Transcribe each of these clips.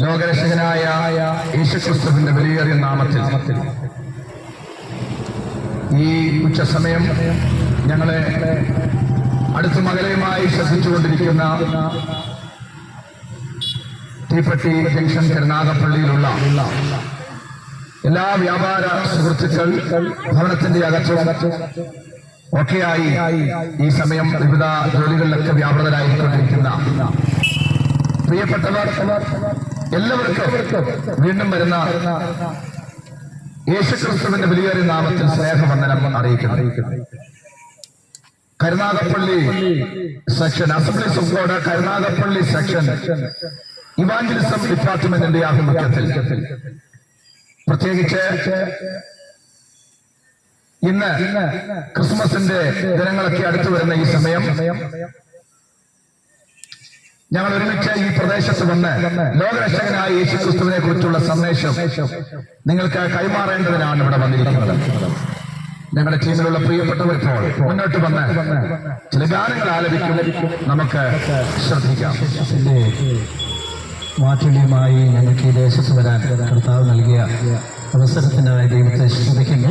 ലോകരക്ഷകനായ യേശുക്രിസ്തുവിന്റെ വിലയേറിയ നാമത്തിൽ. ഈ ഉച്ചസമയം ഞങ്ങളെ അടുത്ത മകലയുമായി ശ്രദ്ധിച്ചുകൊണ്ടിരിക്കുന്ന തീപ്പട്ടി ജംഗ്ഷൻ കരുനാഗപ്പള്ളിയിലുള്ള എല്ലാ വ്യാപാര സുഹൃത്തുക്കൾ ഭവനത്തിന്റെ അകത്തും ഒക്കെയായി ഈ സമയം വിവിധ ജോലികളിലൊക്കെ വ്യാപൃതരായിക്കൊണ്ടിരിക്കുന്ന പ്രിയപ്പെട്ടവർ എല്ലാവർക്കും വീണ്ടും വരുന്ന യേശുക്രിസ്തുവിന്റെ വലിയൊരു നാമത്തിൽ സ്നേഹവന്ദനം അറിയിക്കുന്നു. Karunagappally section assemblies of Karunagappally section evangelism ഡിപ്പാർട്ട്മെന്റിന്റെ ആഭിമുഖ്യത്തിൽ. പ്രത്യേകിച്ച് ഇന്ന് ക്രിസ്മസിന്റെ ദിനങ്ങളൊക്കെ അടുത്തു വരുന്ന ഈ സമയം ഞങ്ങൾ ഒരുമിച്ച് ഈ പ്രദേശത്ത് വന്ന് ലോകരക്ഷകനായ യേശു ക്രിസ്തുവിനെ കുറിച്ചുള്ള സന്ദേശം നിങ്ങൾക്ക് കൈമാറേണ്ടതിനാണ് ഇവിടെ വന്നിരിക്കുന്നത്. ഞങ്ങളുടെ ടീമിലുള്ള പ്രിയപ്പെട്ടവർ ഇപ്പോൾ മുന്നോട്ട് വന്ന് ചില ഗാനങ്ങൾ ആലപിക്കും. നമുക്ക് ശ്രദ്ധിക്കാം. മാറ്റുള്ളിയുമായി ഞങ്ങൾക്ക് ഈ ദേശത്ത് വരാൻ കർത്താവ് നൽകിയ അവസരത്തിനായി ദൈവത്തെ ശ്രദ്ധിക്കുന്നു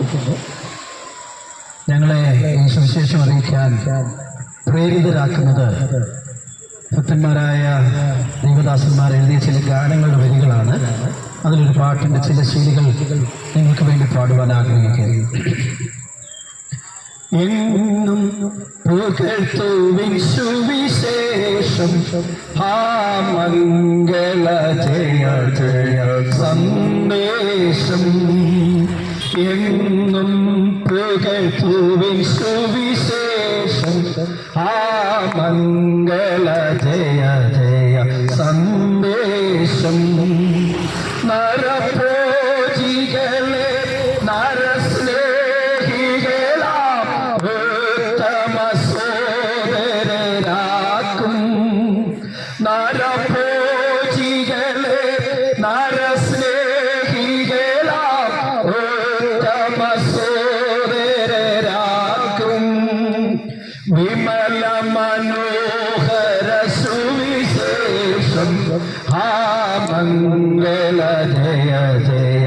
ഞങ്ങളെ ഈ സുവിശേഷം അറിയിക്കാൻ പ്രേരിതരാക്കുന്നത് ഭക്തന്മാരായ ദേവദാസന്മാർ എഴുതിയ ചില ഗാനങ്ങളുടെ വരികളാണ്. അതിലൊരു പാട്ടിന്റെ ചില ശീലികൾ നിങ്ങൾക്ക് വേണ്ടി പാടുവാൻ ആഗ്രഹിക്കുന്നു. എന്നും പുകഴ്ത്തുവിൻ സുവിശേഷം ആ മംഗള ജയ ജയ സന്ദേശം. എന്നും പുകഴ്ത്തുവിൻ സുവിശേഷം ആ സുവിശേഷം ആ മംഗള ജയ ജയ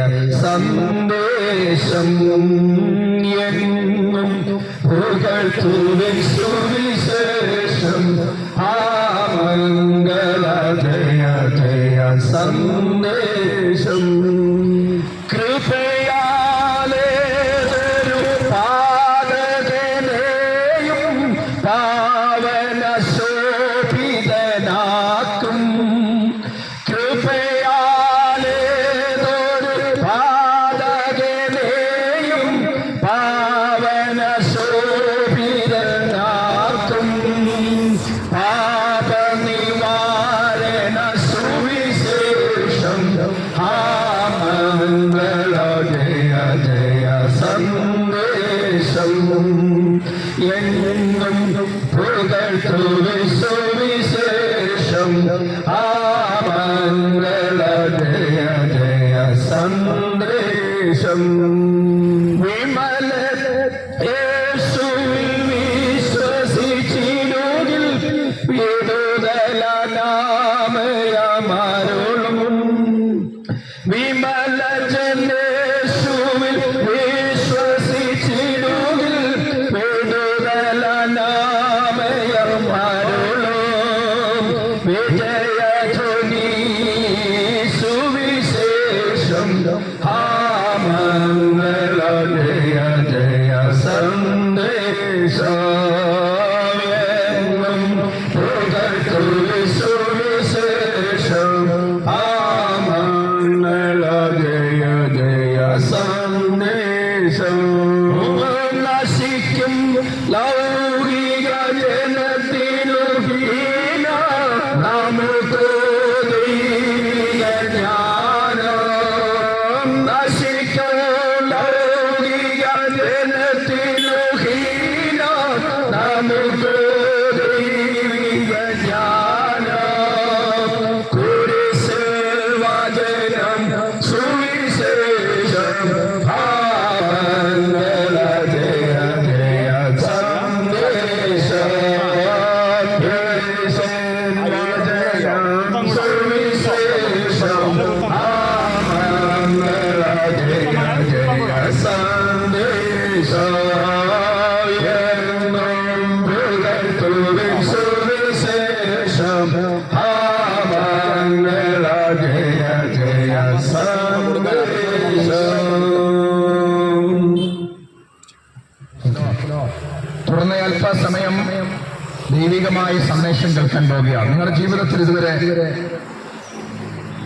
ജയ സന്ദേശം എങ്ങും പുകഴ്ത്തുവി സുവിശേഷം ആ മംഗള ദൈവികമായ സന്ദേശം കേൾക്കാൻ പോവുകയാണ് നിങ്ങളുടെ ജീവിതത്തിൽ ഇതുവരെ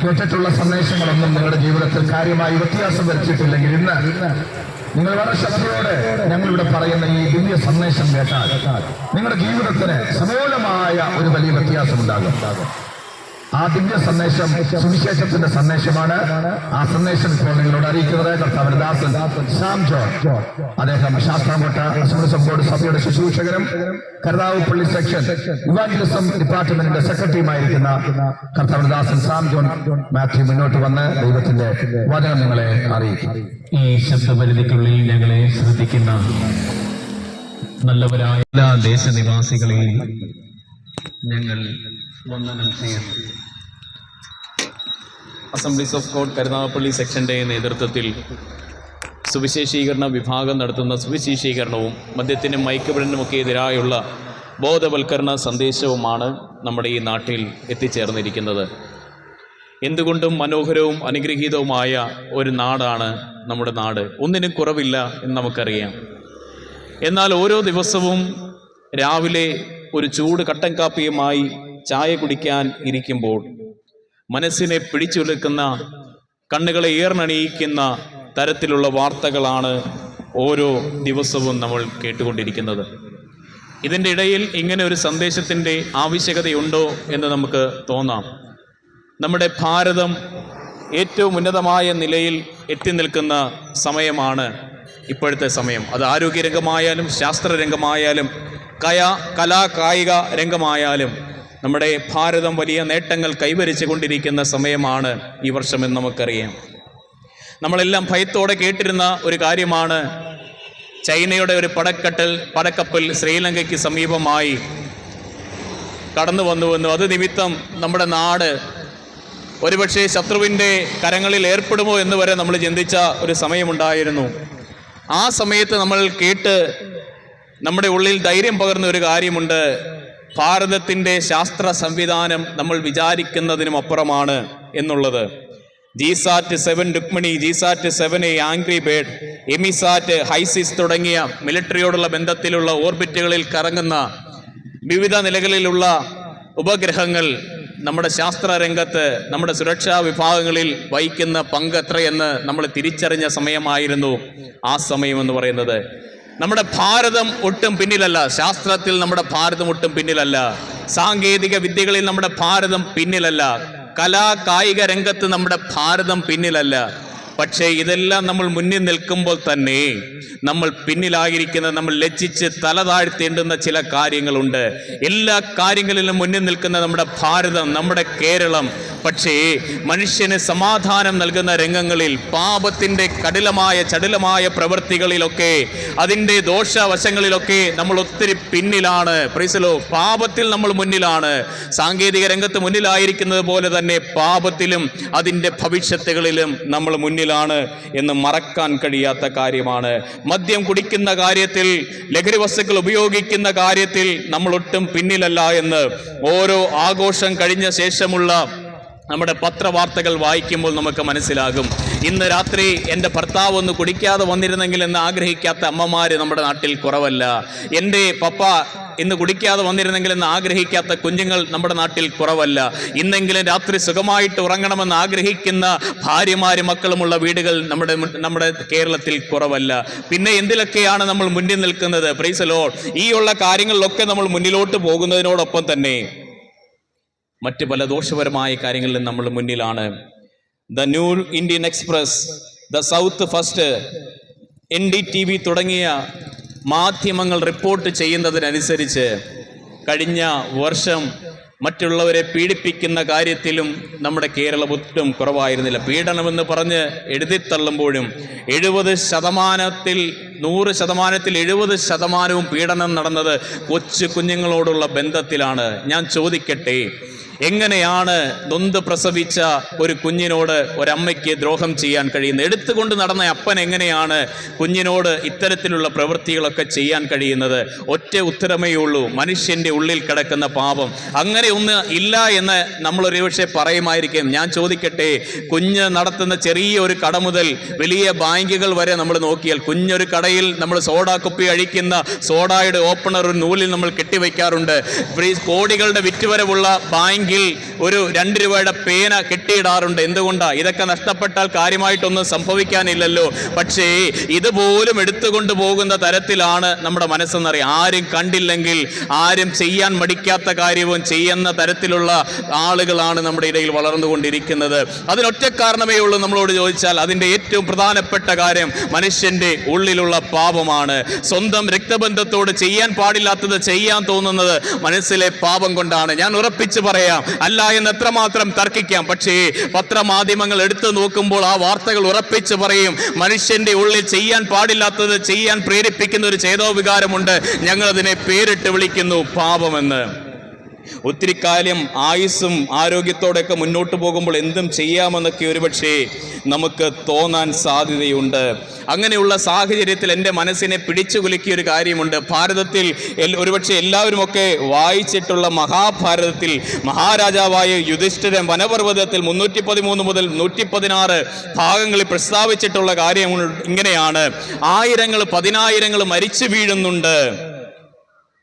കേട്ടിട്ടുള്ള സന്ദേശങ്ങളൊന്നും നിങ്ങളുടെ ജീവിതത്തിൽ കാര്യമായി വ്യത്യാസം വരുത്തിയിട്ടില്ലെങ്കിൽ ഇന്ന് നിങ്ങൾ വളരെ ശ്രദ്ധയോടെ ഞങ്ങളിവിടെ പറയുന്ന ഈ ദിവ്യ സന്ദേശം കേട്ടാൽ നിങ്ങളുടെ ജീവിതത്തിന് സമൂലമായ ഒരു വലിയ വ്യത്യാസം ഉണ്ടാകും ആ ദിവ്യ സന്ദേശം സുവിശേഷത്തിന്റെ സന്ദേശമാണ്. ആ സന്ദേശം ഇപ്പോൾ നിങ്ങളോട് അറിയിക്കുന്നത് കർത്താവിന്റെ ദാസൻ സാം ജോൺ. അദ്ദേഹം ശാസ്താംകോട്ട അസംബ്ലി ബോർഡ് സഭയുടെ ശുശ്രൂഷകരും കരുതാവ് പള്ളി സെക്ഷൻ ഇവാഞ്ചലിസം ഡിപ്പാർട്ട്മെന്റിന്റെ സെക്രട്ടറിയുമായിരിക്കുന്ന കർത്താവിന്റെ ദാസൻ സാം ജോൺ മാത്യു മുന്നോട്ട് വന്ന് ദൈവത്തിന്റെ വചനം നിങ്ങളെ അറിയിക്കും. ഈ ശബ്ദപരിധിക്കുള്ളിൽ ഞങ്ങളെ ശ്രദ്ധിക്കുന്ന നല്ലവരായ എല്ലാ ദേശനിവാസികളെയും ഞങ്ങൾ വന്ദനം ചെയ്യുന്നു. അസംബ്ലീസ് ഓഫ് ഗോഡ് കരുനാഗപ്പള്ളി സെക്ഷന്റെ നേതൃത്വത്തിൽ സുവിശേഷീകരണ വിഭാഗം നടത്തുന്ന സുവിശേഷീകരണവും മദ്യത്തിനും മയക്കുപിടനുമൊക്കെ എതിരായുള്ള ബോധവൽക്കരണ സന്ദേശവുമാണ് നമ്മുടെ ഈ നാട്ടിൽ എത്തിച്ചേർന്നിരിക്കുന്നത്. എന്തുകൊണ്ടും മനോഹരവും അനുഗ്രഹീതവുമായ ഒരു നാടാണ് നമ്മുടെ നാട്. ഒന്നിനും കുറവില്ല എന്ന് നമുക്കറിയാം. എന്നാൽ ഓരോ ദിവസവും രാവിലെ ഒരു ചൂട് കട്ടൻ കാപ്പിയുമായി ചായ കുടിക്കാൻ ഇരിക്കുമ്പോൾ മനസ്സിനെ പിടിച്ചുലക്കുന്ന കണ്ണുകളെ ഏർണണിയിക്കുന്ന തരത്തിലുള്ള വാർത്തകളാണ് ഓരോ ദിവസവും നമ്മൾ കേട്ടുകൊണ്ടിരിക്കുന്നത്. ഇതിന്റെ ഇടയിൽ ഇങ്ങനെ ഒരു സന്ദേശത്തിന്റെ ആവശ്യകതയുണ്ടോ എന്ന് നമുക്ക് തോന്നാം. നമ്മുടെ ഭാരതം ഏറ്റവും ഉന്നതമായ നിലയിൽ എത്തി നിൽക്കുന്ന സമയമാണ് ഇപ്പോഴത്തെ സമയം. അത് ആരോഗ്യരംഗമായാലും ശാസ്ത്രരംഗമായാലും കയ കലാ കായിക രംഗമായാലും നമ്മുടെ ഭാരതം വലിയ നേട്ടങ്ങൾ കൈവരിച്ചു കൊണ്ടിരിക്കുന്ന സമയമാണ് ഈ വർഷമെന്ന് നമുക്കറിയാം. നമ്മളെല്ലാം ഭയത്തോടെ കേട്ടിരുന്ന ഒരു കാര്യമാണ്. ചൈനയുടെ ഒരു പടക്കട്ടൽ പടക്കപ്പൽ ശ്രീലങ്കയ്ക്ക് സമീപമായി കടന്നു വന്നുവെന്നു. അത് നിമിത്തം നമ്മുടെ നാട് ഒരുപക്ഷെ ശത്രുവിന്റെ കരങ്ങളിൽ ഏർപ്പെടുമോ എന്ന് വരെ നമ്മൾ ചിന്തിച്ച ഒരു സമയമുണ്ടായിരുന്നു. ആ സമയത്ത് നമ്മൾ കേട്ട് നമ്മുടെ ഉള്ളിൽ ധൈര്യം പകർന്ന ഒരു കാര്യമുണ്ട്. ഭാരതത്തിന്റെ ശാസ്ത്ര സംവിധാനം നമ്മൾ വിചാരിക്കുന്നതിനും അപ്പുറമാണ് എന്നുള്ളത്. GSAT seven Rukmini GSAT seven A angry bird EMISAT HySIS തുടങ്ങിയ മിലിറ്ററിയോടുള്ള ബന്ധത്തിലുള്ള ഓർബിറ്റുകളിൽ കറങ്ങുന്ന വിവിധ നിലകളിലുള്ള ഉപഗ്രഹങ്ങൾ നമ്മുടെ ശാസ്ത്ര രംഗത്ത് നമ്മുടെ സുരക്ഷാ വിഭാഗങ്ങളിൽ വഹിക്കുന്ന പങ്ക് എത്രയെന്ന് നമ്മൾ തിരിച്ചറിഞ്ഞ സമയമായിരുന്നു ആ സമയം എന്ന് പറയുന്നത്. നമ്മുടെ ഭാരതം ഒട്ടും പിന്നിലല്ല. ശാസ്ത്രത്തിൽ നമ്മുടെ ഭാരതം ഒട്ടും പിന്നിലല്ല. സാങ്കേതിക വിദ്യകളിൽ നമ്മുടെ ഭാരതം പിന്നിലല്ല. കലാ കായിക രംഗത്ത് നമ്മുടെ ഭാരതം പിന്നിലല്ല. പക്ഷേ ഇതെല്ലാം നമ്മൾ മുന്നിൽ നിൽക്കുമ്പോൾ തന്നെ നമ്മൾ പിന്നിലായിരിക്കുന്ന നമ്മൾ ലജ്ജിച്ച് തല താഴ്ത്തേണ്ടുന്ന ചില കാര്യങ്ങളുണ്ട്. എല്ലാ കാര്യങ്ങളിലും മുന്നിൽ നിൽക്കുന്ന നമ്മുടെ ഭാരതം നമ്മുടെ കേരളം പക്ഷേ മനുഷ്യന് സമാധാനം നൽകുന്ന രംഗങ്ങളിൽ പാപത്തിന്റെ കഠിലമായ ചടിലമായ പ്രവൃത്തികളിലൊക്കെ അതിന്റെ ദോഷവശങ്ങളിലൊക്കെ നമ്മൾ ഒത്തിരി പിന്നിലാണ്. പ്രീസലോ പാപത്തിൽ നമ്മൾ മുന്നിലാണ്. സാങ്കേതിക രംഗത്ത് മുന്നിലായിരിക്കുന്നത് പോലെ തന്നെ പാപത്തിലും അതിന്റെ ഭവിഷ്യത്തുകളിലും നമ്മൾ മുന്നിലാണ് എന്ന് മറക്കാൻ കഴിയാത്ത കാര്യമാണ്. മദ്യം കുടിക്കുന്ന കാര്യത്തിൽ ലഹരി വസ്തുക്കൾ ഉപയോഗിക്കുന്ന കാര്യത്തിൽ നമ്മൾ ഒട്ടും പിന്നിലല്ല എന്ന് ഓരോ ആഘോഷം കഴിഞ്ഞ ശേഷമുള്ള നമ്മുടെ പത്രവാർത്തകൾ വായിക്കുമ്പോൾ നമുക്ക് മനസ്സിലാകും. ഇന്ന് രാത്രി എന്റെ ഭർത്താവ് ഒന്ന് കുടിക്കാതെ വന്നിരുന്നെങ്കിൽ എന്ന് ആഗ്രഹിക്കാത്ത അമ്മമാർ നമ്മുടെ നാട്ടിൽ കുറവല്ല. എന്റെ പപ്പ ഇന്ന് കുടിക്കാതെ വന്നിരുന്നെങ്കിൽ എന്ന് ആഗ്രഹിക്കാത്ത കുഞ്ഞുങ്ങൾ നമ്മുടെ നാട്ടിൽ കുറവല്ല. ഇന്നെങ്കിലും രാത്രി സുഖമായിട്ട് ഉറങ്ങണമെന്ന് ആഗ്രഹിക്കുന്ന ഭാര്യമാരും മക്കളുമുള്ള വീടുകൾ നമ്മുടെ നമ്മുടെ കേരളത്തിൽ കുറവല്ല. പിന്നെ എന്തിലൊക്കെയാണ് നമ്മൾ മുന്നിൽ നിൽക്കുന്നത്? പ്രൈസലോ ഈ ഉള്ള കാര്യങ്ങളിലൊക്കെ നമ്മൾ മുന്നിലോട്ട് പോകുന്നതിനോടൊപ്പം തന്നെ മറ്റ് പല ദോഷപരമായ കാര്യങ്ങളിലും നമ്മൾ മുന്നിലാണ്. The New Indian Express the South First N D T V തുടങ്ങിയ മാധ്യമങ്ങൾ റിപ്പോർട്ട് ചെയ്യുന്നതിനനുസരിച്ച് കഴിഞ്ഞ വർഷം മറ്റുള്ളവരെ പീഡിപ്പിക്കുന്ന കാര്യത്തിലും നമ്മുടെ കേരളം ഒട്ടും കുറവായിരുന്നില്ല. പീഡനമെന്ന് പറഞ്ഞ് എഴുതിത്തള്ളുമ്പോഴും എഴുപത് ശതമാനത്തിൽ നൂറ് ശതമാനത്തിൽ എഴുപത് ശതമാനവും പീഡനം നടന്നത് കൊച്ചു കുഞ്ഞുങ്ങളോടുള്ള ബന്ധത്തിലാണ്. ഞാൻ ചോദിക്കട്ടെ എങ്ങനെയാണ് നൊന്ത് പ്രസവിച്ച ഒരു കുഞ്ഞിനോട് ഒരമ്മയ്ക്ക് ദ്രോഹം ചെയ്യാൻ കഴിയുന്നത്? എടുത്തുകൊണ്ട് നടന്ന അപ്പൻ എങ്ങനെയാണ് കുഞ്ഞിനോട് ഇത്തരത്തിലുള്ള പ്രവൃത്തികളൊക്കെ ചെയ്യാൻ കഴിയുന്നത്? ഒറ്റ ഉത്തരമേ ഉള്ളൂ മനുഷ്യന്റെ ഉള്ളിൽ കിടക്കുന്ന പാപം. അങ്ങനെ ഒന്ന് ഇല്ല എന്ന് നമ്മൾ ഒരുപക്ഷെ പറയുമായിരിക്കും. ഞാൻ ചോദിക്കട്ടെ കുഞ്ഞ് നടത്തുന്ന ചെറിയ ഒരു കട മുതൽ വലിയ ബാങ്കുകൾ വരെ നമ്മൾ നോക്കിയാൽ കുഞ്ഞൊരു കടയിൽ നമ്മൾ സോഡാ കുപ്പി അഴിക്കുന്ന സോഡായുടെ ഓപ്പണർ ഒരു നൂലിൽ നമ്മൾ കെട്ടിവെക്കാറുണ്ട്. കോടികളുടെ വിറ്റുവരവുള്ള ബാങ്കിൽ ഒരു രണ്ട് രൂപയുടെ പേന കെട്ടിയിടാറുണ്ട്. എന്തുകൊണ്ടാ? ഇതൊക്കെ നഷ്ടപ്പെട്ടാൽ കാര്യമായിട്ടൊന്നും സംഭവിക്കാനില്ലല്ലോ. പക്ഷേ ഇതുപോലും എടുത്തുകൊണ്ട് പോകുന്ന തരത്തിലാണ് നമ്മുടെ മനസ്സെന്നറിയാം. ആരും കണ്ടില്ലെങ്കിൽ ആരും ചെയ്യാൻ മടിക്കാത്ത കാര്യവും ചെയ്യുന്ന തരത്തിലുള്ള ആളുകളാണ് നമ്മുടെ ഇടയിൽ വളർന്നുകൊണ്ടിരിക്കുന്നത്. അതിനൊറ്റ കാരണമേ ഉള്ളൂ നമ്മളോട് ചോദിച്ചാൽ അതിന്റെ ഏറ്റവും പ്രധാനപ്പെട്ട കാര്യം മനുഷ്യന്റെ ഉള്ളിലുള്ള പാപമാണ്. സ്വന്തം രക്തബന്ധത്തോട് ചെയ്യാൻ പാടില്ലാത്തത് ചെയ്യാൻ തോന്നുന്നത് മനസ്സിലെ പാപം കൊണ്ടാണ്. ഞാൻ ഉറപ്പിച്ച് പറയാം അല്ല എന്ന് എത്രമാത്രം തർക്കിക്കാം. പക്ഷേ പത്രമാധ്യമങ്ങൾ എടുത്തു നോക്കുമ്പോൾ ആ വാർത്തകൾ ഉറപ്പിച്ച് പറയും മനുഷ്യന്റെ ഉള്ളിൽ ചെയ്യാൻ പാടില്ലാത്തത് ചെയ്യാൻ പ്രേരിപ്പിക്കുന്ന ഒരു ചേതോവികാരമുണ്ട് ഞങ്ങൾ അതിനെ പേരിട്ട് വിളിക്കുന്നു പാപമെന്ന്. ഒത്തിരി കാലം ആയുസ്സും ആരോഗ്യത്തോടെയൊക്കെ മുന്നോട്ട് പോകുമ്പോൾ എന്തും ചെയ്യാമെന്നൊക്കെ ഒരുപക്ഷെ നമുക്ക് തോന്നാൻ സാധ്യതയുണ്ട്. അങ്ങനെയുള്ള സാഹചര്യത്തിൽ എന്റെ മനസ്സിനെ പിടിച്ചു ഒരു കാര്യമുണ്ട്. ഭാരതത്തിൽ ഒരുപക്ഷെ എല്ലാവരുമൊക്കെ വായിച്ചിട്ടുള്ള മഹാഭാരതത്തിൽ മഹാരാജാവായ യുധിഷ്ഠിരൻ വനപർവതത്തിൽ മുന്നൂറ്റി പതിമൂന്ന് മുതൽ നൂറ്റി പതിനാറ് ഭാഗങ്ങളിൽ പ്രസ്താവിച്ചിട്ടുള്ള കാര്യം ഇങ്ങനെയാണ്. ആയിരങ്ങൾ പതിനായിരങ്ങൾ മരിച്ചു വീഴുന്നുണ്ട്.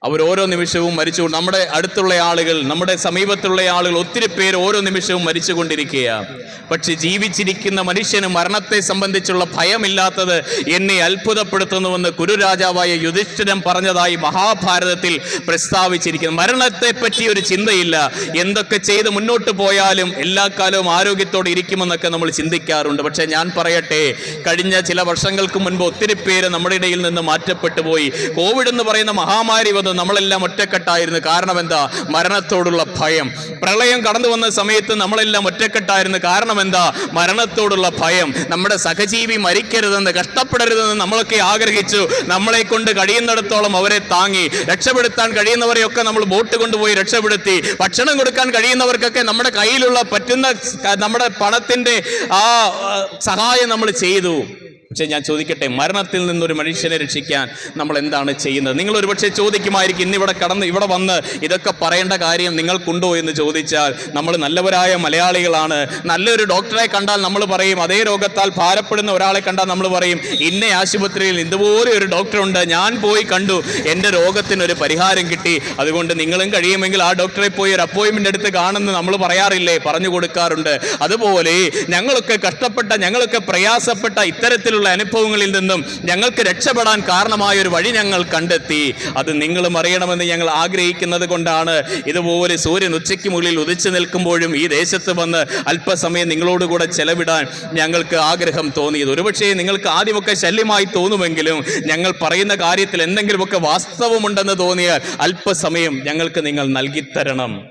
അവർ ഓരോ നിമിഷവും മരിച്ചു നമ്മുടെ അടുത്തുള്ള ആളുകൾ നമ്മുടെ സമീപത്തുള്ള ആളുകൾ ഒത്തിരി പേർ ഓരോ നിമിഷവും മരിച്ചുകൊണ്ടിരിക്കുകയാണ് പക്ഷെ ജീവിച്ചിരിക്കുന്ന മനുഷ്യന് മരണത്തെ സംബന്ധിച്ചുള്ള ഭയമില്ലാത്തത് എന്നെ അത്ഭുതപ്പെടുത്തുന്നുവെന്ന് കുരുരാജാവായ യുധിഷ്ഠിരം പറഞ്ഞതായി മഹാഭാരതത്തിൽ പ്രസ്താവിച്ചിരിക്കുന്നു. മരണത്തെ പറ്റി ഒരു ചിന്തയില്ല. എന്തൊക്കെ ചെയ്ത് മുന്നോട്ട് പോയാലും എല്ലാ കാലവും ആരോഗ്യത്തോടെ ഇരിക്കുമെന്നൊക്കെ നമ്മൾ ചിന്തിക്കാറുണ്ട്. പക്ഷെ ഞാൻ പറയട്ടെ കഴിഞ്ഞ ചില വർഷങ്ങൾക്ക് മുൻപ് ഒത്തിരി പേര് നമ്മുടെ ഇടയിൽ നിന്ന് മാറ്റപ്പെട്ടു പോയി. കോവിഡ് എന്ന് പറയുന്ന മഹാമാരി വന്ന് നമ്മളെല്ലാം ഒറ്റക്കെട്ടായിരുന്നു. കാരണം എന്താ? മരണത്തോടുള്ള ഭയം. പ്രളയം കടന്നു വന്ന സമയത്ത് നമ്മളെല്ലാം ഒറ്റക്കെട്ടായിരുന്നു. കാരണം എന്താ? മരണത്തോടുള്ള ഭയം. നമ്മുടെ സഹജീവി മരിക്കരുതെന്ന് കഷ്ടപ്പെടരുതെന്ന് നമ്മളൊക്കെ ആഗ്രഹിച്ചു. നമ്മളെ കൊണ്ട് കഴിയുന്നിടത്തോളം അവരെ താങ്ങി. രക്ഷപ്പെടുത്താൻ കഴിയുന്നവരെയൊക്കെ നമ്മൾ ബോട്ട് കൊണ്ടുപോയി രക്ഷപ്പെടുത്തി. ഭക്ഷണം കൊടുക്കാൻ കഴിയുന്നവർക്കൊക്കെ നമ്മുടെ കയ്യിലുള്ള പറ്റുന്ന നമ്മുടെ പണത്തിന്റെ ആ ആ, സഹായം നമ്മൾ ചെയ്തു. പക്ഷെ ഞാൻ ചോദിക്കട്ടെ മരണത്തിൽ നിന്നൊരു മനുഷ്യനെ രക്ഷിക്കാൻ നമ്മൾ എന്താണ് ചെയ്യുന്നത്? നിങ്ങൾ ഒരുപക്ഷെ ചോദിക്കുമായിരിക്കും ഇന്നിവിടെ കടന്ന് ഇവിടെ വന്ന് ഇതൊക്കെ പറയേണ്ട കാര്യം നിങ്ങൾക്കുണ്ടോ? എന്ന് ചോദിച്ചാൽ നമ്മൾ നല്ലവരായ മലയാളികളാണ്. നല്ലൊരു ഡോക്ടറെ കണ്ടാൽ നമ്മൾ പറയും അതേ രോഗത്താൽ ഭാരപ്പെടുന്ന ഒരാളെ കണ്ടാൽ നമ്മൾ പറയും ഇന്ന ആശുപത്രിയിൽ ഇതുപോലെ ഒരു ഡോക്ടറുണ്ട് ഞാൻ പോയി കണ്ടു എന്റെ രോഗത്തിനൊരു പരിഹാരം കിട്ടി. അതുകൊണ്ട് നിങ്ങളും കഴിയുമെങ്കിൽ ആ ഡോക്ടറെ പോയി ഒരു അപ്പോയിൻമെന്റ് എടുത്ത് കാണുന്ന നമ്മൾ പറയാറില്ലേ? പറഞ്ഞു കൊടുക്കാറുണ്ട്. അതുപോലെ ഞങ്ങളൊക്കെ കഷ്ടപ്പെട്ട ഞങ്ങളൊക്കെ പ്രയാസപ്പെട്ട ഇത്തരത്തിലുള്ള അനുഭവങ്ങളിൽ നിന്നും ഞങ്ങൾക്ക് രക്ഷപ്പെടാൻ കാരണമായ ഒരു വഴി ഞങ്ങൾ കണ്ടെത്തി. അത് നിങ്ങളും അറിയണമെന്ന് ഞങ്ങൾ ആഗ്രഹിക്കുന്നത് കൊണ്ടാണ്. ഇതുപോലെ സൂര്യൻ ഉച്ചയ്ക്ക് മുകളിൽ ഉദിച്ചു നിൽക്കുമ്പോഴും ഈ ദേശത്ത് വന്ന് അല്പസമയം നിങ്ങളോടുകൂടെ ചെലവിടാൻ ഞങ്ങൾക്ക് ആഗ്രഹം തോന്നിയത്. ഒരുപക്ഷേ നിങ്ങൾക്ക് ആദ്യമൊക്കെ ശല്യമായി തോന്നുമെങ്കിലും ഞങ്ങൾ പറയുന്ന കാര്യത്തിൽ എന്തെങ്കിലുമൊക്കെ വാസ്തവമുണ്ടെന്ന് തോന്നിയാൽ അല്പസമയം ഞങ്ങൾക്ക് നിങ്ങൾ നൽകിത്തരണം.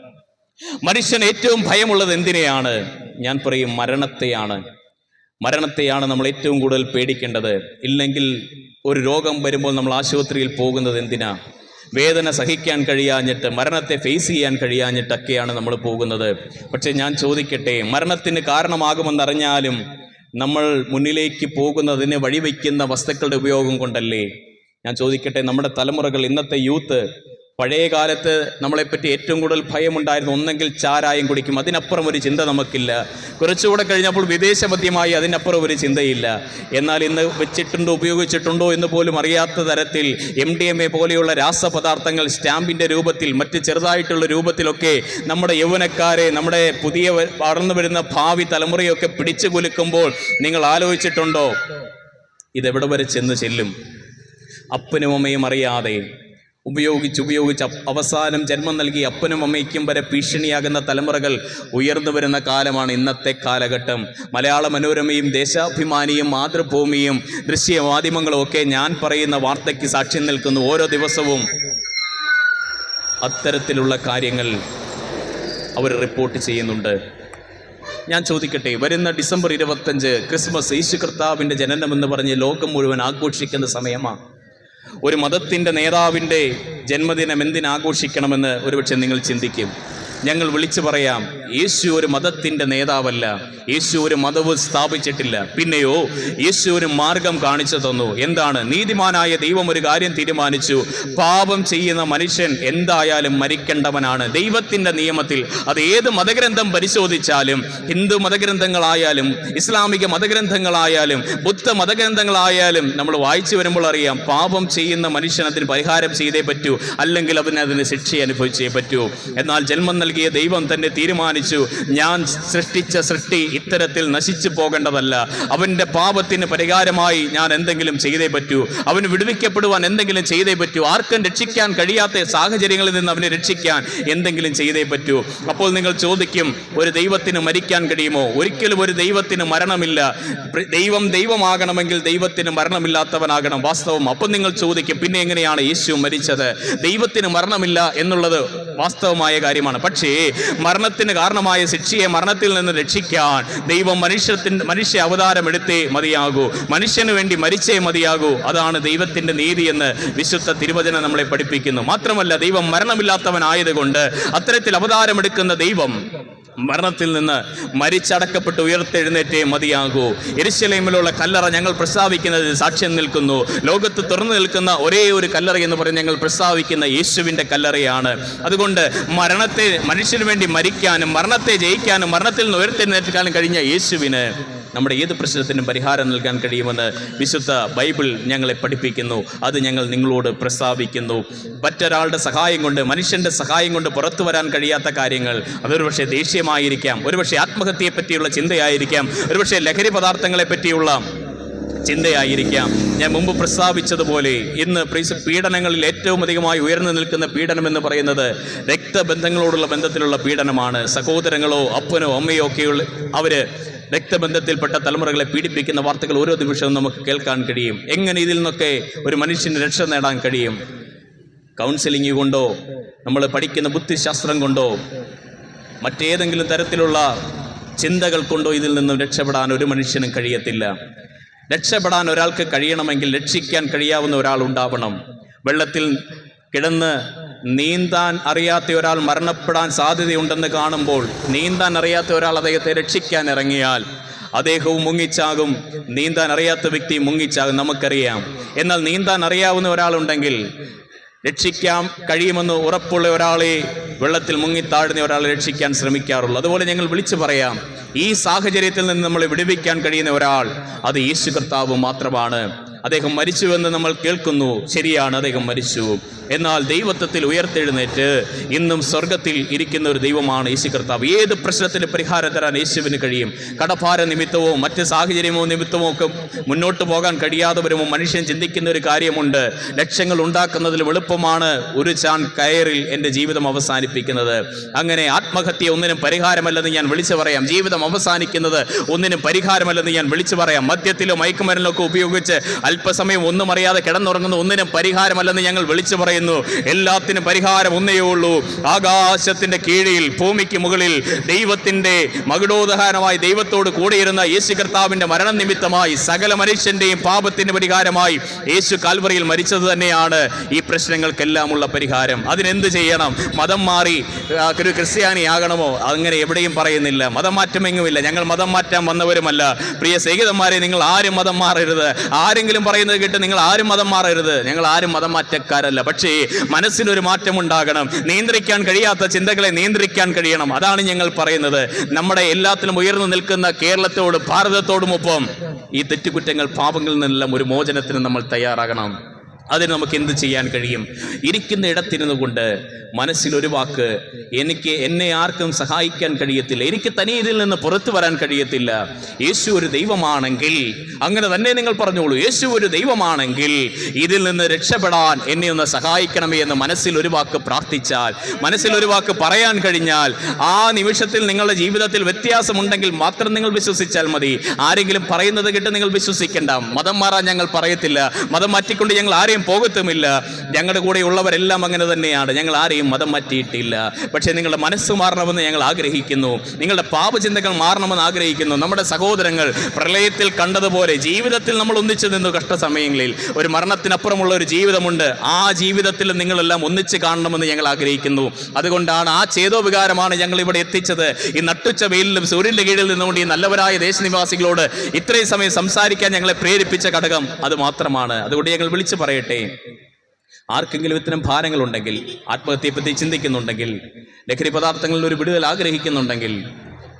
മനുഷ്യൻ ഏറ്റവും ഭയമുള്ളത് എന്തിനെയാണ്? ഞാൻ പറയും മരണത്തെയാണ്. മരണത്തെയാണ് നമ്മൾ ഏറ്റവും കൂടുതൽ പേടിക്കേണ്ടത്. ഇല്ലെങ്കിൽ ഒരു രോഗം വരുമ്പോൾ നമ്മൾ ആശുപത്രിയിൽ പോകുന്നത് എന്തിനാ? വേദന സഹിക്കാൻ കഴിയാഞ്ഞിട്ട് മരണത്തെ ഫേസ് ചെയ്യാൻ കഴിയാഞ്ഞിട്ടൊക്കെയാണ് നമ്മൾ പോകുന്നത്. പക്ഷേ ഞാൻ ചോദിക്കട്ടെ മരണത്തിന് കാരണമാകുമെന്നറിഞ്ഞാലും നമ്മൾ മുന്നിലേക്ക് പോകുന്നതിന് വഴിവെക്കുന്ന വസ്തുക്കളുടെ ഉപയോഗം കൊണ്ടല്ലേ? ഞാൻ ചോദിക്കട്ടെ നമ്മുടെ തലമുറകൾ ഇന്നത്തെ യൂത്ത് പഴയ കാലത്ത് നമ്മളെപ്പറ്റി ഏറ്റവും കൂടുതൽ ഭയമുണ്ടായിരുന്നു ഒന്നെങ്കിൽ ചാരായം കുടിക്കും. അതിനപ്പുറം ഒരു ചിന്ത നമുക്കില്ല. കുറച്ചുകൂടെ കഴിഞ്ഞപ്പോൾ വിദേശ മദ്യമായി അതിനപ്പുറം ഒരു ചിന്തയില്ല. എന്നാൽ ഇന്ന് വെച്ചിട്ടുണ്ടോ ഉപയോഗിച്ചിട്ടുണ്ടോ എന്ന് പോലും അറിയാത്ത തരത്തിൽ എം ഡി എം എ പോലെയുള്ള രാസപദാർത്ഥങ്ങൾ സ്റ്റാമ്പിന്റെ രൂപത്തിൽ മറ്റ് ചെറുതായിട്ടുള്ള രൂപത്തിലൊക്കെ നമ്മുടെ യൗവനക്കാരെ നമ്മുടെ പുതിയ വളർന്നു വരുന്ന ഭാവി തലമുറയൊക്കെ പിടിച്ചു കുലുക്കുമ്പോൾ നിങ്ങൾ ആലോചിച്ചിട്ടുണ്ടോ? ഇതെവിടെ വരെ ചെന്ന് ചെല്ലും? അപ്പനും അമ്മയും അറിയാതെ ഉപയോഗിച്ച് ഉപയോഗിച്ച് അവസാനം ജന്മം നൽകി അപ്പനും അമ്മയ്ക്കും വരെ ഭീഷണിയാകുന്ന തലമുറകൾ ഉയർന്നു വരുന്ന കാലമാണ് ഇന്നത്തെ കാലഘട്ടം. മലയാള മനോരമയും ദേശാഭിമാനിയും മാതൃഭൂമിയും ദൃശ്യ മാധ്യമങ്ങളും ഒക്കെ ഞാൻ പറയുന്ന വാർത്തയ്ക്ക് സാക്ഷ്യം നിൽക്കുന്നു ഓരോ ദിവസവും. അത്തരത്തിലുള്ള കാര്യങ്ങൾ അവർ റിപ്പോർട്ട് ചെയ്യുന്നുണ്ട്. ഞാൻ ചോദിക്കട്ടെ വരുന്ന ഡിസംബർ ഇരുപത്തഞ്ച് ക്രിസ്മസ് യേശു കർത്താവിന്റെ ജനനമെന്ന് പറഞ്ഞ് ലോകം മുഴുവൻ ആഘോഷിക്കുന്ന സമയമാണ് ഒരു മതത്തിന്റെ നേതാവിന്റെ ജന്മദിനം എന്തിനാഘോഷിക്കണമെന്ന് ഒരുപക്ഷെ നിങ്ങൾ ചിന്തിക്കും. ഞങ്ങൾ വിളിച്ചു പറയാം യേശു ഒരു മതത്തിന്റെ നേതാവല്ല യേശു ഒരു മതവും സ്ഥാപിച്ചിട്ടില്ല. പിന്നെയോ യേശു ഒരു മാർഗം കാണിച്ചു തന്നു. എന്താണ്? നീതിമാനായ ദൈവം ഒരു കാര്യം തീരുമാനിച്ചു. പാപം ചെയ്യുന്ന മനുഷ്യൻ എന്തായാലും മരിക്കേണ്ടവനാണ്. ദൈവത്തിന്റെ നിയമത്തിൽ അത് ഏത് മതഗ്രന്ഥം പരിശോധിച്ചാലും ഹിന്ദു മതഗ്രന്ഥങ്ങളായാലും ഇസ്ലാമിക മതഗ്രന്ഥങ്ങളായാലും ബുദ്ധ മതഗ്രന്ഥങ്ങളായാലും നമ്മൾ വായിച്ചു വരുമ്പോൾ അറിയാം പാപം ചെയ്യുന്ന മനുഷ്യൻ അതിന് പരിഹാരം ചെയ്തേ പറ്റൂ അല്ലെങ്കിൽ അവന് അതിന് ശിക്ഷ അനുഭവിച്ചേ പറ്റൂ. എന്നാൽ ജന്മം നൽകിയ ദൈവം തന്നെ തീരുമാനിച്ചു ഞാൻ സൃഷ്ടിച്ച സൃഷ്ടി ഇത്തരത്തിൽ നശിച്ചു പോകേണ്ടതല്ല. അവന്റെ പാപത്തിന് പരിഹാരമായി ഞാൻ എന്തെങ്കിലും ചെയ്തേ പറ്റൂ. അവന് വിടുവിക്കപ്പെടുവാൻ എന്തെങ്കിലും ചെയ്തേ പറ്റൂ. ആർക്കും രക്ഷിക്കാൻ കഴിയാത്ത സാഹചര്യങ്ങളിൽ നിന്ന് അവനെ രക്ഷിക്കാൻ എന്തെങ്കിലും ചെയ്തേ പറ്റൂ. അപ്പോൾ നിങ്ങൾ ചോദിക്കും ഒരു ദൈവത്തിന് മരിക്കാൻ കഴിയുമോ? ഒരിക്കലും ഒരു ദൈവത്തിന് മരണമില്ല. ദൈവം ദൈവമാകണമെങ്കിൽ ദൈവത്തിന് മരണമില്ലാത്തവനാകണം വാസ്തവം. അപ്പം നിങ്ങൾ ചോദിക്കും പിന്നെ എങ്ങനെയാണ് യേശു മരിച്ചത്? ദൈവത്തിന് മരണമില്ല എന്നുള്ളത് വാസ്തവമായ കാര്യമാണ്. പക്ഷേ മരണത്തിന് കാരണമായ ശിക്ഷയെ മരണത്തിൽ നിന്ന് രക്ഷിക്കാൻ ദൈവം മനുഷ്യത്തിന് മനുഷ്യ അവതാരം എടുത്തേ മതിയാകൂ. മനുഷ്യന് വേണ്ടി മരിച്ചേ മതിയാകൂ. അതാണ് ദൈവത്തിന്റെ നീതി എന്ന് വിശുദ്ധ തിരുവചന നമ്മളെ പഠിപ്പിക്കുന്നു. മാത്രമല്ല ദൈവം മരണമില്ലാത്തവനായതുകൊണ്ട് അത്തരത്തിൽ അവതാരമെടുക്കുന്ന ദൈവം മരണത്തിൽ നിന്ന് മരിച്ചടക്കപ്പെട്ട് ഉയർത്തെഴുന്നേറ്റേ മതിയാകൂ. എരിശലേമിലുള്ള കല്ലറ ഞങ്ങൾ പ്രസ്താവിക്കുന്നത് സാക്ഷ്യം നിൽക്കുന്നു. ലോകത്ത് തുറന്നു നിൽക്കുന്ന ഒരേ ഒരു കല്ലറ എന്ന് പറഞ്ഞ് ഞങ്ങൾ പ്രസ്താവിക്കുന്ന യേശുവിന്റെ കല്ലറയാണ്. അതുകൊണ്ട് മരണത്തെ മനുഷ്യന് വേണ്ടി മരിക്കാനും മരണത്തെ ജയിക്കാനും മരണത്തിൽ നിന്ന് ഉയർത്തെഴുന്നേറ്റാനും കഴിഞ്ഞ യേശുവിന് നമ്മുടെ ഏത് പ്രശ്നത്തിനും പരിഹാരം നൽകാൻ കഴിയുമെന്ന് വിശുദ്ധ ബൈബിൾ ഞങ്ങളെ പഠിപ്പിക്കുന്നു. അത് ഞങ്ങൾ നിങ്ങളോട് പ്രസ്താവിക്കുന്നു. മറ്റൊരാളുടെ സഹായം കൊണ്ട് മനുഷ്യന്റെ സഹായം കൊണ്ട് പുറത്തു വരാൻ കഴിയാത്ത കാര്യങ്ങൾ അതൊരു പക്ഷേ ദേഷ്യമായിരിക്കാം ഒരുപക്ഷെ ആത്മഹത്യയെ പറ്റിയുള്ള ചിന്തയായിരിക്കാം ഒരുപക്ഷെ ലഹരി പദാർത്ഥങ്ങളെ പറ്റിയുള്ള ചിന്തയായിരിക്കാം. ഞാൻ മുമ്പ് പ്രസ്താവിച്ചതുപോലെ ഇന്ന് പ്രീസ് പീഡനങ്ങളിൽ ഏറ്റവും അധികമായി ഉയർന്നു നിൽക്കുന്ന പീഡനം എന്ന് പറയുന്നത് രക്തബന്ധങ്ങളോടുള്ള ബന്ധത്തിലുള്ള പീഡനമാണ്. സഹോദരങ്ങളോ അപ്പനോ അമ്മയോ ഒക്കെയുള്ള അവർ രക്തബന്ധത്തിൽപ്പെട്ട തലമുറകളെ പീഡിപ്പിക്കുന്ന വാർത്തകൾ ഓരോ നിമിഷവും നമുക്ക് കേൾക്കാൻ കഴിയും. എങ്ങനെ ഇതിൽ നിന്നൊക്കെ ഒരു മനുഷ്യന് രക്ഷ നേടാൻ കഴിയും? കൗൺസിലിംഗ് കൊണ്ടോ നമ്മൾ പഠിക്കുന്ന ബുദ്ധിശാസ്ത്രം കൊണ്ടോ മറ്റേതെങ്കിലും തരത്തിലുള്ള ചിന്തകൾ കൊണ്ടോ ഇതിൽ നിന്നും രക്ഷപ്പെടാൻ ഒരു മനുഷ്യനും കഴിയത്തില്ല. രക്ഷപ്പെടാൻ ഒരാൾക്ക് കഴിയണമെങ്കിൽ രക്ഷിക്കാൻ കഴിയാവുന്ന ഒരാൾ ഉണ്ടാവണം. വെള്ളത്തിൽ കിടന്ന് നീന്താൻ അറിയാത്ത ഒരാൾ മരണപ്പെടാൻ സാധ്യതയുണ്ടെന്ന് കാണുമ്പോൾ നീന്താൻ അറിയാത്ത ഒരാൾ അദ്ദേഹത്തെ രക്ഷിക്കാൻ ഇറങ്ങിയാൽ അദ്ദേഹവും മുങ്ങിച്ചാകും. നീന്താൻ അറിയാത്ത വ്യക്തി മുങ്ങിച്ചാകും നമുക്കറിയാം. എന്നാൽ നീന്താൻ അറിയാവുന്ന ഒരാളുണ്ടെങ്കിൽ രക്ഷിക്കാം കഴിയുമെന്ന് ഉറപ്പുള്ള ഒരാളെ വെള്ളത്തിൽ മുങ്ങിത്താഴുന്ന ഒരാളെ രക്ഷിക്കാൻ ശ്രമിക്കാറുള്ളൂ. അതുപോലെ ഞങ്ങൾ വിളിച്ചു പറയാം ഈ സാഹചര്യത്തിൽ നിന്ന് നമ്മളെ വിടുവിക്കാൻ കഴിയുന്ന ഒരാൾ അത് യേശു കർത്താവ് മാത്രമാണ്. അദ്ദേഹം മരിച്ചുവെന്ന് നമ്മൾ കേൾക്കുന്നു ശരിയാണ് അദ്ദേഹം മരിച്ചു. എന്നാൽ ദൈവത്വത്തിൽ ഉയർത്തെഴുന്നേറ്റ് ഇന്നും സ്വർഗത്തിൽ ഇരിക്കുന്ന ഒരു ദൈവമാണ് യേശു കർത്താവ്. ഏത് പ്രശ്നത്തിന് പരിഹാരം തരാൻ യേശുവിന് കഴിയും? കടഭാര നിമിത്തമോ മറ്റ് സാഹചര്യമോ നിമിത്തമോ ഒക്കെ മുന്നോട്ട് പോകാൻ കഴിയാതെ വരുമ്പോൾ മനുഷ്യൻ ചിന്തിക്കുന്ന ഒരു കാര്യമുണ്ട്. ലക്ഷ്യങ്ങൾ ഉണ്ടാക്കുന്നതിൽ എളുപ്പമാണ് ഒരു ചാൻ കയറിൽ എന്റെ ജീവിതം അവസാനിപ്പിക്കുന്നത്. അങ്ങനെ ആത്മഹത്യ ഒന്നിനും പരിഹാരമല്ലെന്ന് ഞാൻ വിളിച്ചു പറയാം. ജീവിതം അവസാനിക്കുന്നത് ഒന്നിനും പരിഹാരമല്ലെന്ന് ഞാൻ വിളിച്ചു പറയാം. മദ്യത്തിലോ മയക്കുമരുന്നിലോ ഒക്കെ ഉപയോഗിച്ച് അല്പസമയം ഒന്നും അറിയാതെ കിടന്നുറങ്ങുന്ന ഒന്നിനും പരിഹാരമല്ലെന്ന് ഞങ്ങൾ വിളിച്ചു എല്ലാത്തിനും പരിഹാരം ഒന്നേ ഉള്ളൂ. ആകാശത്തിന്റെ കീഴിൽ ഭൂമിക്ക് മുകളിൽ ദൈവത്തിന്റെ മകുടോദഹാരമായി ദൈവത്തോട് കൂടെയിരുന്ന യേശു കർത്താവിന്റെ മരണം നിമിത്തമായി സകല മനുഷ്യന്റെയും പാപത്തിന് പരിഹാരമായി യേശു കാൽവറിയിൽ മരിച്ചത് തന്നെയാണ് ഈ പ്രശ്നങ്ങൾക്കെല്ലാമുള്ള പരിഹാരം. അതിനെന്ത് ചെയ്യണം? മതം മാറി ഒരു ക്രിസ്ത്യാനി ആകണമോ? അങ്ങനെ എവിടെയും പറയുന്നില്ല. മതം മാറ്റമെങ്ങുമില്ല ഞങ്ങൾ മതം മാറ്റാൻ വന്നവരുമല്ല. പ്രിയ സേഹിതന്മാരെ നിങ്ങൾ ആരും മതം മാറരുത്. ആരെങ്കിലും പറയുന്നത് കേട്ട് നിങ്ങൾ ആരും മതം മാറരുത്. ഞങ്ങൾ ആരും മതം മാറ്റക്കാരല്ല. പക്ഷേ മനസ്സിനൊരു മാറ്റം ഉണ്ടാകണം നിയന്ത്രിക്കാൻ കഴിയാത്ത ചിന്തകളെ നിയന്ത്രിക്കാൻ കഴിയണം. അതാണ് ഞങ്ങൾ പറയുന്നത്. നമ്മുടെ എല്ലാത്തിലും ഉയർന്നു നിൽക്കുന്ന കേരളത്തോട് ഭാരതത്തോടുമൊപ്പം ഈ തെറ്റുകുറ്റങ്ങൾ പാപങ്ങളിൽ നിന്നെല്ലാം ഒരു മോചനത്തിന് നമ്മൾ തയ്യാറാകണം. അതിന് നമുക്ക് എന്ത് ചെയ്യാൻ കഴിയും? ഇരിക്കുന്ന ഇടത്തിരുന്നു കൊണ്ട് മനസ്സിൽ ഒരു വാക്ക് എനിക്ക് എന്നെ ആർക്കും സഹായിക്കാൻ കഴിയത്തില്ല എനിക്ക് തനി ഇതിൽ നിന്ന് പുറത്തു വരാൻ കഴിയത്തില്ല. യേശു ഒരു ദൈവമാണെങ്കിൽ അങ്ങനെ തന്നെ നിങ്ങൾ പറഞ്ഞോളൂ യേശു ഒരു ദൈവമാണെങ്കിൽ ഇതിൽ നിന്ന് രക്ഷപ്പെടാൻ എന്നെ ഒന്ന് സഹായിക്കണമേ എന്ന് മനസ്സിൽ ഒരു വാക്ക് പ്രാർത്ഥിച്ചാൽ മനസ്സിൽ ഒരു വാക്ക് പറയാൻ കഴിഞ്ഞാൽ ആ നിമിഷത്തിൽ നിങ്ങളുടെ ജീവിതത്തിൽ വ്യത്യാസമുണ്ടെങ്കിൽ മാത്രം നിങ്ങൾ വിശ്വസിച്ചാൽ മതി. ആരെങ്കിലും പറയുന്നത് കേട്ട് നിങ്ങൾ വിശ്വസിക്കേണ്ട. മതം മാറാൻ ഞങ്ങൾ പറയത്തില്ല. മതം മാറ്റിക്കൊണ്ട് ഞങ്ങൾ ആരെയും ഒരിക്കലും പോകത്തുമില്ല. ഞങ്ങളുടെ കൂടെ ഉള്ളവരെല്ലാം അങ്ങനെ തന്നെയാണ്. ഞങ്ങൾ ആരെയും മതം മാറ്റിയിട്ടില്ല. പക്ഷേ നിങ്ങളുടെ മനസ്സ് മാറണമെന്ന് ഞങ്ങൾ ആഗ്രഹിക്കുന്നു. നിങ്ങളുടെ പാപചിന്തകൾ മാറണമെന്ന് ആഗ്രഹിക്കുന്നു. നമ്മുടെ സഹോദരങ്ങൾ പ്രളയത്തിൽ കണ്ടതുപോലെ ജീവിതത്തിൽ നമ്മൾ ഒന്നിച്ചു നിന്നു കഷ്ടസമയങ്ങളിൽ. ഒരു മരണത്തിനപ്പുറമുള്ള ഒരു ജീവിതമുണ്ട്. ആ ജീവിതത്തിൽ നിങ്ങളെല്ലാം ഒന്നിച്ച് കാണണമെന്ന് ഞങ്ങൾ ആഗ്രഹിക്കുന്നു. അതുകൊണ്ടാണ് ആ ചേതോപകാരമാണ് ഞങ്ങൾ ഇവിടെ എത്തിച്ചത്. ഈ നട്ടുച്ച വെയിലിലും സൂര്യന്റെ കീഴിൽ നിന്നുകൊണ്ട് ഈ നല്ലവരായ ദേശനിവാസികളോട് ഇത്രയും സമയം സംസാരിക്കാൻ ഞങ്ങളെ പ്രേരിപ്പിച്ച ഘടകം അത് മാത്രമാണ്. അതുകൊണ്ട് ഞങ്ങൾ വിളിച്ചു പറയട്ടെ. ആർക്കെങ്കിലും ഇത്തരം ഭാരങ്ങളുണ്ടെങ്കിൽ ആത്മഹത്യയെപ്പറ്റി ചിന്തിക്കുന്നുണ്ടെങ്കിൽ ലഹരി പദാർത്ഥങ്ങളിൽ ഒരു വിടുതൽ ആഗ്രഹിക്കുന്നുണ്ടെങ്കിൽ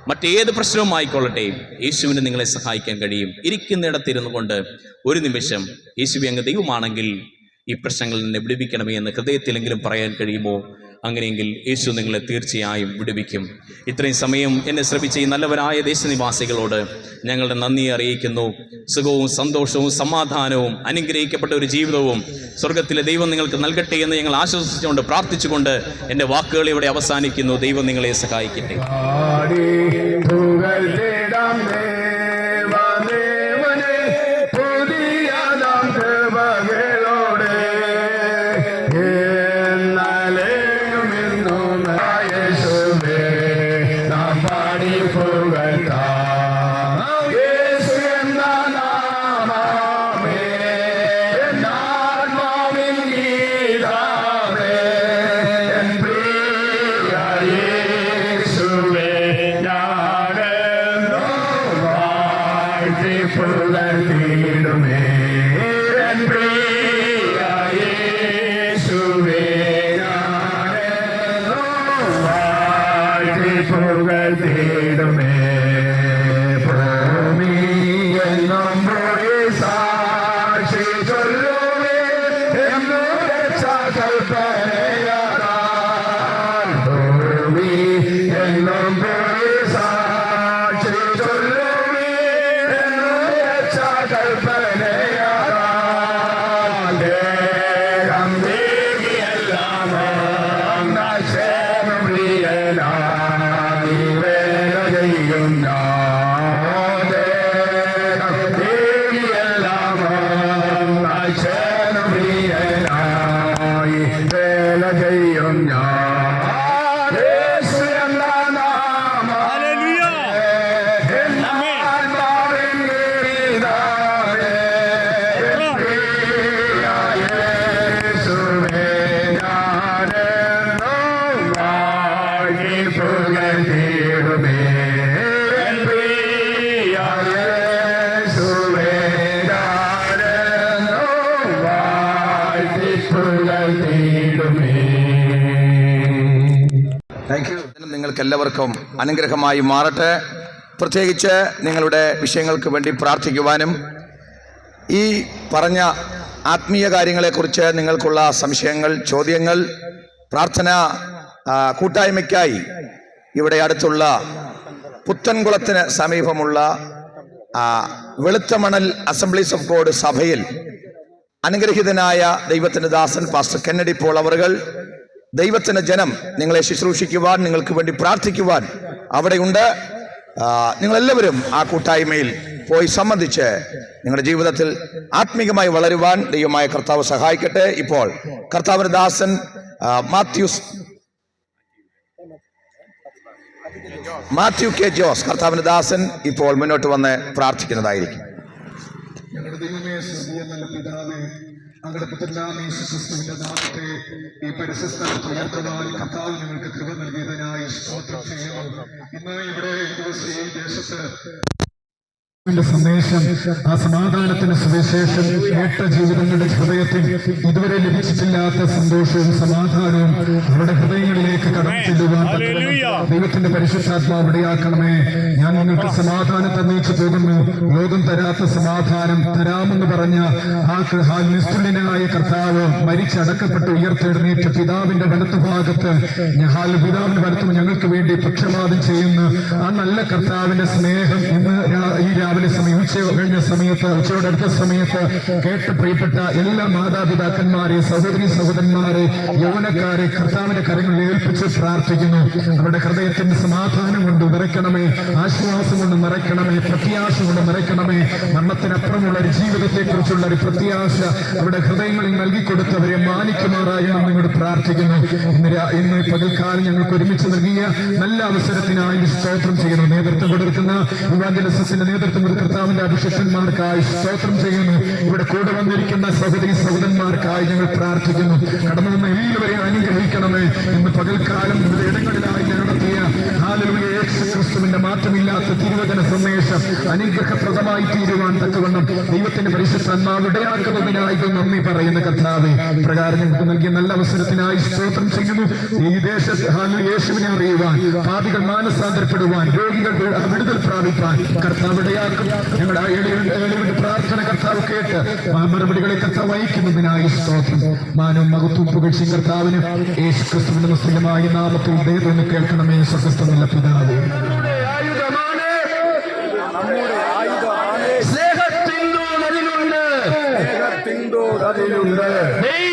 മറ്റേത് പ്രശ്നവും ആയിക്കൊള്ളട്ടെ. യേശുവിന് നിങ്ങളെ സഹായിക്കാൻ കഴിയും. ഇരിക്കുന്നിടത്തിരുന്നു കൊണ്ട് ഒരു നിമിഷം യേശുവി അങ്ങ് ദൈവമാണെങ്കിൽ ഈ പ്രശ്നങ്ങളിൽ നിന്ന് വിടുവിക്കണമേ എന്ന് ഹൃദയത്തിലെങ്കിലും പറയാൻ കഴിയുമോ? അങ്ങനെയെങ്കിൽ യേശു നിങ്ങളെ തീർച്ചയായും വിടുവിക്കും. ഇത്രയും സമയം എന്നെ ശ്രമിച്ച ഈ നല്ലവരായ ദേശനിവാസികളോട് ഞങ്ങളുടെ നന്ദി അറിയിക്കുന്നു. സുഖവും സന്തോഷവും സമാധാനവും അനുഗ്രഹിക്കപ്പെട്ട ഒരു ജീവിതവും സ്വർഗത്തിലെ ദൈവം നിങ്ങൾക്ക് നൽകട്ടെ എന്ന് ഞങ്ങൾ ആശ്വസിച്ചുകൊണ്ട് പ്രാർത്ഥിച്ചുകൊണ്ട് എന്റെ വാക്കുകൾ ഇവിടെ അവസാനിക്കുന്നു. ദൈവം നിങ്ങളെ സഹായിക്കട്ടെ. പുകഴ്ത്തിയിടുമേ. നിങ്ങൾക്ക് എല്ലാവർക്കും അനുഗ്രഹമായി മാറട്ടെ പ്രത്യേകിച്ച് നിങ്ങളുടെ വിഷയങ്ങൾക്ക് വേണ്ടി പ്രാർത്ഥിക്കുവാനും ഈ പറഞ്ഞ ആത്മീയ കാര്യങ്ങളെക്കുറിച്ച് നിങ്ങൾക്കുള്ള സംശയങ്ങൾ ചോദ്യങ്ങൾ പ്രാർത്ഥന കൂട്ടായ്മയ്ക്കായി ഇവിടെ അടുത്തുള്ള പുത്തൻകുളത്തിന് സമീപമുള്ള വെളുത്ത വെളുത്തമണൽ അസംബ്ലീസ് ഓഫ് ഗോഡ് സഭയിൽ അനുഗ്രഹീതനായ ദൈവത്തിന്റെ ദാസൻ പാസ്റ്റർ കെന്നഡി പോൾ അവറുകൾ ദൈവത്തിന്റെ ജനം നിങ്ങളെ ശുശ്രൂഷിക്കുവാൻ നിങ്ങൾക്ക് വേണ്ടി പ്രാർത്ഥിക്കുവാൻ അവിടെയുണ്ട് നിങ്ങളെല്ലാവരും ആ കൂട്ടായ്മയിൽ പോയി സംബന്ധിച്ച് നിങ്ങളുടെ ജീവിതത്തിൽ ആത്മീകമായി വളരുവാൻ ദൈവമായ കർത്താവ് സഹായിക്കട്ടെ. ഇപ്പോൾ കർത്താവിന്റെ ദാസൻ മാത്യൂസ് മാത്യു കെ ജോസ് കർത്താവിന്റെ ദാസൻ ഇപ്പോൾ മുന്നോട്ട് വന്ന് പ്രാർത്ഥിക്കുന്നതായിരിക്കും. ഞങ്ങളുടെ ദൈവമേ നല്ല പിതാവേ അങ്ങയുടെ പുത്രനാം യേശു ക്രിസ്തുവിന്റെ നാമത്തെ ഈ പരിസ്ഥലത്ത് ഉയർത്തുവാൻ കർത്താവ് ഞങ്ങൾക്ക് കൃപ നൽകിയതിനായി സ്തോത്രം ചെയ്യുന്നു. ഇന്ന് ഇവിടെ ദേശത്ത് സന്ദേശം ആ സമാധാനത്തിന്റെ സുവിശേഷം ഏട്ട ജീവിതങ്ങളുടെ ഹൃദയത്തിൽ ഇതുവരെ ലഭിച്ചിട്ടില്ലാത്ത സന്തോഷവും സമാധാനവും അവരുടെ ഹൃദയങ്ങളിലേക്ക് കടന്നു ചെല്ലുവാൻ ദൈവത്തിന്റെ പരിശുദ്ധാത്മാവ് ഇടയാക്കണമേ ഞാൻ നിങ്ങൾക്ക് സമാധാനം തന്നിച്ചു പോകുന്നു. ലോകം തരാത്ത സമാധാനം തരാമെന്ന് പറഞ്ഞ ആ നിസ്തുലിനായ നിസ്തുല്യനായ കർത്താവ് മരിച്ചടക്കപ്പെട്ട് ഉയർത്തെഴുന്നേറ്റ് പിതാവിന്റെ വലത്തുഭാഗത്ത് ഞാൻ പിതാവിന്റെ വലത്ത് ഞങ്ങൾക്ക് വേണ്ടി പക്ഷപാതം ചെയ്യുന്ന ആ നല്ല കർത്താവിന്റെ സ്നേഹം ഇന്ന് രാ- ഈ രാവിലെ സമയം ഉച്ച കഴിഞ്ഞ സമയത്ത് ഉച്ചയോടെ അടുത്ത സമയത്ത് കേട്ട് പ്രിയപ്പെട്ട എല്ലാ മാതാപിതാക്കന്മാരെ സഹോദരി സഹോദരന്മാരെ യൗവനക്കാരെ കർത്താവിന്റെ കരങ്ങളിൽ ഏൽപ്പിച്ച് പ്രാർത്ഥിക്കുന്നു. അവരുടെ ഹൃദയത്തിന്റെ സമാധാനം കൊണ്ട് നിറയ്ക്കണമേ ആശ്വാസം കൊണ്ട് നിറയ്ക്കണമേ പ്രത്യാശ കൊണ്ട് നിറയ്ക്കണമേ. മരണത്തിനപ്പുറമുള്ള ഒരു ജീവിതത്തെ കുറിച്ചുള്ള ഒരു പ്രത്യാശ അവരുടെ ഹൃദയങ്ങളിൽ നൽകിക്കൊടുത്തവരെ മാനിക്കുമാറായി നാം നിങ്ങളോട് പ്രാർത്ഥിക്കുന്നു. ഇന്ന് പകൽക്കാലം ഞങ്ങൾക്ക് ഒരുമിച്ച് നൽകിയ നല്ല അവസരത്തിനായി സ്തോത്രം ചെയ്യുന്നു. നേതൃത്വം കൊടുക്കുന്ന യുവാജലസത്തിന്റെ നേതൃത്വം കൊടുക്കുന്ന കർത്താവിന്റെ അഭിശേഷന്മാർക്കായി സ്തോത്രം ചെയ്യുന്നു. ഇവിടെ കൂടെ വന്നിരിക്കുന്ന സഹോദരി സഹോദരന്മാർക്കായി ഞങ്ങൾ പ്രാർത്ഥിക്കുന്നു. കടന്നു വന്ന എല്ലാവരെയും അനുഗ്രഹിക്കണമേ. ഇന്ന് പകൽക്കാലം ഇടങ്ങളിലായി നടത്തിയ ക്രിസ്തുവിന്റെ മാറ്റമില്ലാത്ത തിരുവചന സന്ദേശം അനുഗ്രഹപ്രദമായി തീരുവാൻ തക്കവണ്ണം ദൈവത്തിന്റെ പരിശുദ്ധ ഇടയാക്കുന്നതിനായി ഇത് നന്ദി പറയുന്ന കർത്താവ്. പ്രകാരം ഞങ്ങൾക്ക് നൽകിയ നല്ല അവസരത്തിനായി സ്തോത്രം ചെയ്യുന്നു. ഈ ദേശത്ത് യേശുവിനെ അറിയുവാൻ പാപികൾ മാനസാന്തരപ്പെടുവാൻ രോഗികൾ വിടുതൽ പ്രാപിക്കാൻ കർത്താവ് ഇടയാക്കും. ഞങ്ങളുടെ പ്രാർത്ഥന കർത്താവ് കേട്ട് മറുപടികളെ കർത്താവ് വഹിക്കുന്നതിനായി സ്തോത്രം. മാനവും മകത്തും പുകഴ്ചയും കർത്താവിന് യേശു ക്രിസ്തുവിന്റെ മുസ്ലിമായ നാമത്തിൽ ദൈവം കേൾക്കണമേ സ്വർഗസ്ഥമുള്ള പിതാവ്. സ്നേഹത്തിന്റെ ദൈവ